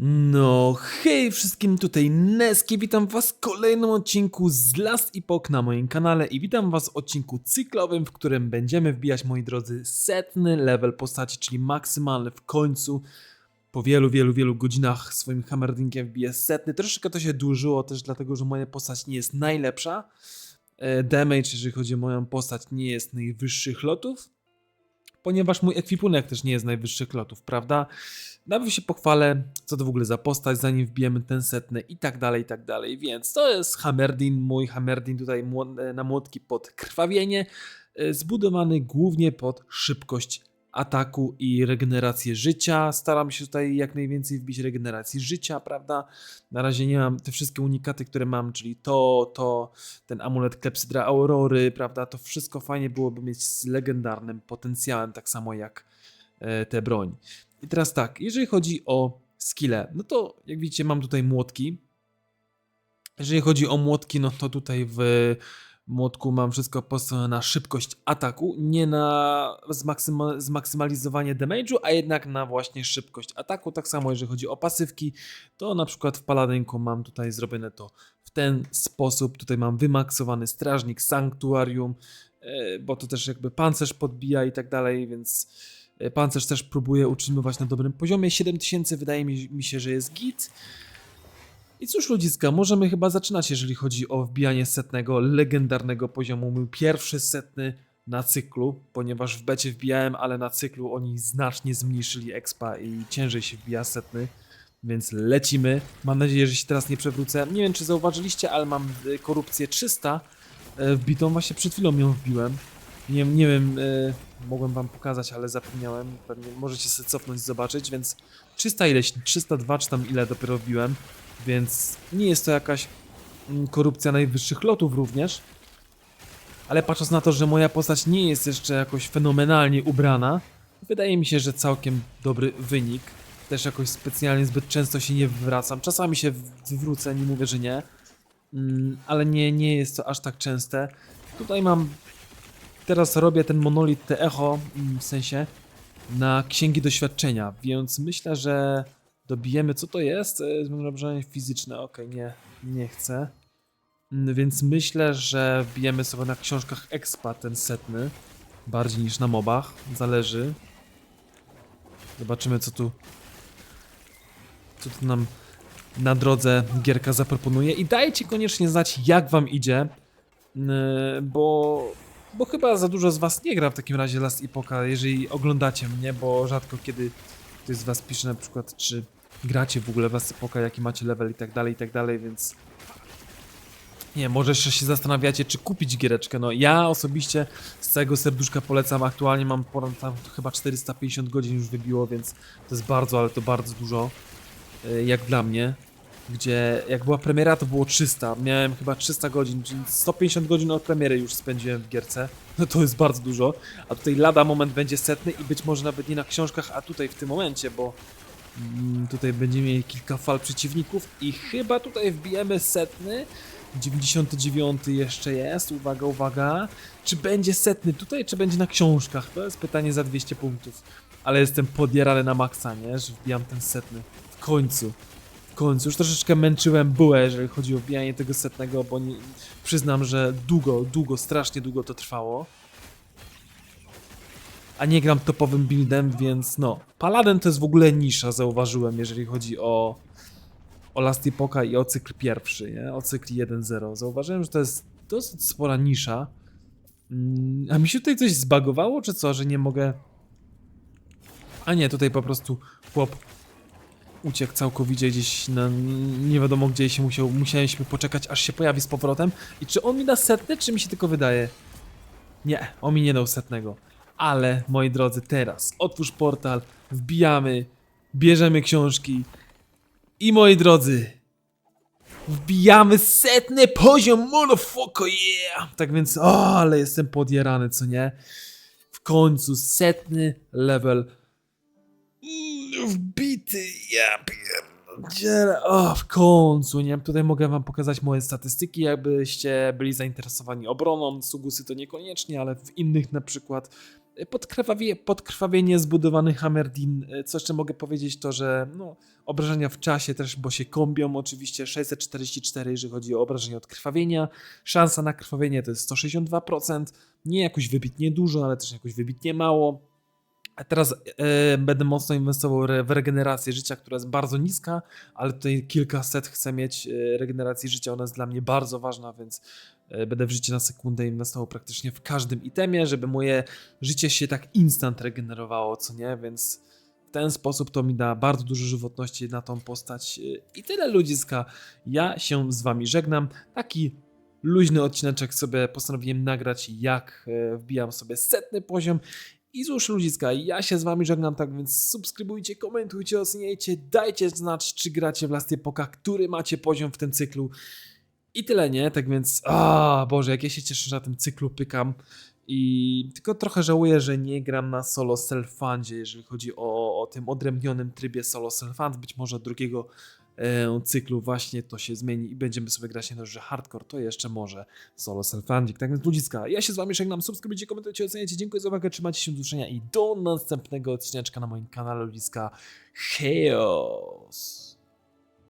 No, hej wszystkim, tutaj Neski, witam was w kolejnym odcinku z Last Epoch na moim kanale i witam was w odcinku cyklowym, w którym będziemy wbijać, moi drodzy, setny level postaci, czyli maksymalny w końcu. Po wielu, wielu, wielu godzinach swoim hammerdinkiem wbiję setny. Troszeczkę to się dłużyło też dlatego, że moja postać nie jest najlepsza. E, Damage, jeżeli chodzi o moją postać, nie jest najwyższych lotów, ponieważ mój ekwipunek też nie jest najwyższych lotów, prawda? Nawet się pochwalę, co to w ogóle za postać, zanim wbijemy ten setny i tak dalej, i tak dalej. Więc to jest Hammerdin, mój Hammerdin tutaj na młotki pod krwawienie, e, zbudowany głównie pod szybkość ataku i regenerację życia. Staram się tutaj jak najwięcej wbić regeneracji życia, prawda? Na razie nie mam te wszystkie unikaty, które mam, czyli to, to, ten amulet Klepsydra Aurory, prawda? To wszystko fajnie byłoby mieć z legendarnym potencjałem, tak samo jak e, tę broń. I teraz tak, jeżeli chodzi o skille, no to jak widzicie mam tutaj młotki. Jeżeli chodzi o młotki, no to tutaj w młotku mam wszystko postawione na szybkość ataku, nie na zmaksyma- zmaksymalizowanie damage'u, a jednak na właśnie szybkość ataku. Tak samo jeżeli chodzi o pasywki, to na przykład w paladynku mam tutaj zrobione to w ten sposób. Tutaj mam wymaksowany strażnik sanktuarium, e, bo to też jakby pancerz podbija i tak dalej, więc e, pancerz też próbuję utrzymywać na dobrym poziomie. 7000 wydaje mi się, że jest git. I cóż ludziska, możemy chyba zaczynać, jeżeli chodzi o wbijanie setnego, legendarnego poziomu. Mój pierwszy setny na cyklu, ponieważ w becie wbijałem, ale na cyklu oni znacznie zmniejszyli expa i ciężej się wbija setny. Więc lecimy. Mam nadzieję, że się teraz nie przewrócę. Nie wiem, czy zauważyliście, ale mam y, korupcję 300 e, wbitą. Właśnie przed chwilą ją wbiłem. Nie, nie wiem, e, mogłem wam pokazać, ale zapomniałem. Pewnie możecie sobie cofnąć, zobaczyć, więc 300 ileś, 302 czy tam ile dopiero wbiłem. Więc nie jest to jakaś mm, korupcja najwyższych lotów również. Ale patrząc na to, że moja postać nie jest jeszcze jakoś fenomenalnie ubrana, wydaje mi się, że całkiem dobry wynik. Też jakoś specjalnie zbyt często się nie wywracam. Czasami się wywrócę, nie mówię, że nie. Mm, ale nie, nie jest to aż tak częste. Tutaj mam. Teraz robię ten monolit, te echo, mm, w sensie na księgi doświadczenia, więc myślę, że dobijemy. Co to jest? E, Zmnożenie fizyczne. Okej, nie, nie chcę. Mm, Więc myślę, że wbijemy sobie na książkach expa ten setny. Bardziej niż na mobach. Zależy. Zobaczymy, co tu. Co tu nam na drodze gierka zaproponuje. I dajcie koniecznie znać, jak wam idzie. Yy, Bo. Bo chyba za dużo z was nie gra w takim razie Last Epocha, jeżeli oglądacie mnie, bo rzadko kiedy ktoś z was pisze na przykład, czy gracie w ogóle w Last Epocha, jaki macie level i tak dalej, i tak dalej, więc... Nie, może jeszcze się zastanawiacie, czy kupić giereczkę. No ja osobiście z całego serduszka polecam. Aktualnie mam ponad tam chyba 450 godzin już wybiło, więc to jest bardzo, ale to bardzo dużo. y, Jak dla mnie. Gdzie jak była premiera to było 300. Miałem chyba 300 godzin, czyli 150 godzin od premiery już spędziłem w gierce. No to jest bardzo dużo. A tutaj lada moment będzie setny i być może nawet nie na książkach, a tutaj w tym momencie, bo Mm, Tutaj będziemy mieli kilka fal przeciwników i chyba tutaj wbijemy setny. 99 jeszcze jest, uwaga, uwaga. Czy będzie setny tutaj, czy będzie na książkach? To jest pytanie za 200 punktów. Ale jestem podjarany na maksa, nie? Że wbijam ten setny. W końcu. Końcu. Już troszeczkę męczyłem bułę, jeżeli chodzi o wbijanie tego setnego, bo nie, przyznam, że długo, długo, strasznie długo to trwało a nie gram topowym buildem, więc no. Paladin to jest w ogóle nisza, zauważyłem, jeżeli chodzi o, o Last Epocha i o cykl pierwszy, nie? O cykl 1.0. Zauważyłem, że to jest dosyć spora nisza. Mm, a mi się tutaj coś zbagowało, czy co, że nie mogę... A nie, tutaj po prostu chłop uciekł całkowicie gdzieś na... nie wiadomo gdzie się musiał, musieliśmy poczekać, aż się pojawi z powrotem. I czy on mi da setny, czy mi się tylko wydaje? Nie, on mi nie dał setnego. Ale, moi drodzy, teraz otwórz portal, wbijamy, bierzemy książki i moi drodzy, wbijamy setny poziom, motherfucker, yeah! Tak więc, o, ale jestem podjarany, co nie? W końcu setny level wbity, ja pierdzielę, o, w końcu, nie? Tutaj mogę wam pokazać moje statystyki, jakbyście byli zainteresowani obroną, Sugusy to niekoniecznie, ale w innych na przykład Podkrwawie, podkrwawienie zbudowany Hammerdin. Co jeszcze mogę powiedzieć, to że no, obrażenia w czasie też, bo się kombią, oczywiście 644, jeżeli chodzi o obrażenia od krwawienia. Szansa na krwawienie to jest 162%. Nie jakoś wybitnie dużo, ale też jakoś wybitnie mało. A teraz e, będę mocno inwestował w regenerację życia, która jest bardzo niska, ale tutaj kilkaset chcę mieć e, regeneracji życia. Ona jest dla mnie bardzo ważna, więc e, będę w życie na sekundę inwestował praktycznie w każdym itemie, żeby moje życie się tak instant regenerowało, co nie? Więc w ten sposób to mi da bardzo dużo żywotności na tą postać. I tyle ludziska. Ja się z wami żegnam. Taki luźny odcineczek sobie postanowiłem nagrać, jak wbijam sobie setny poziom. I cóż ludziska, ja się z wami żegnam, tak więc subskrybujcie, komentujcie, oceniajcie, dajcie znać, czy gracie w Last Epocha, który macie poziom w tym cyklu. I tyle, nie? Tak więc, a Boże, jak ja się cieszę, że na tym cyklu pykam. I tylko trochę żałuję, że nie gram na solo self-fundzie, jeżeli chodzi o, o tym odrębnionym trybie solo self-fund. Być może drugiego cyklu właśnie to się zmieni i będziemy sobie grać nie dość, że hardcore, to jeszcze może solo self-funding. Tak więc ludziska, ja się z wami żegnam, subskrybujcie, komentujcie, oceniajcie, dziękuję za uwagę, trzymajcie się do usłyszenia i do następnego odcineczka na moim kanale ludziska. Chaos!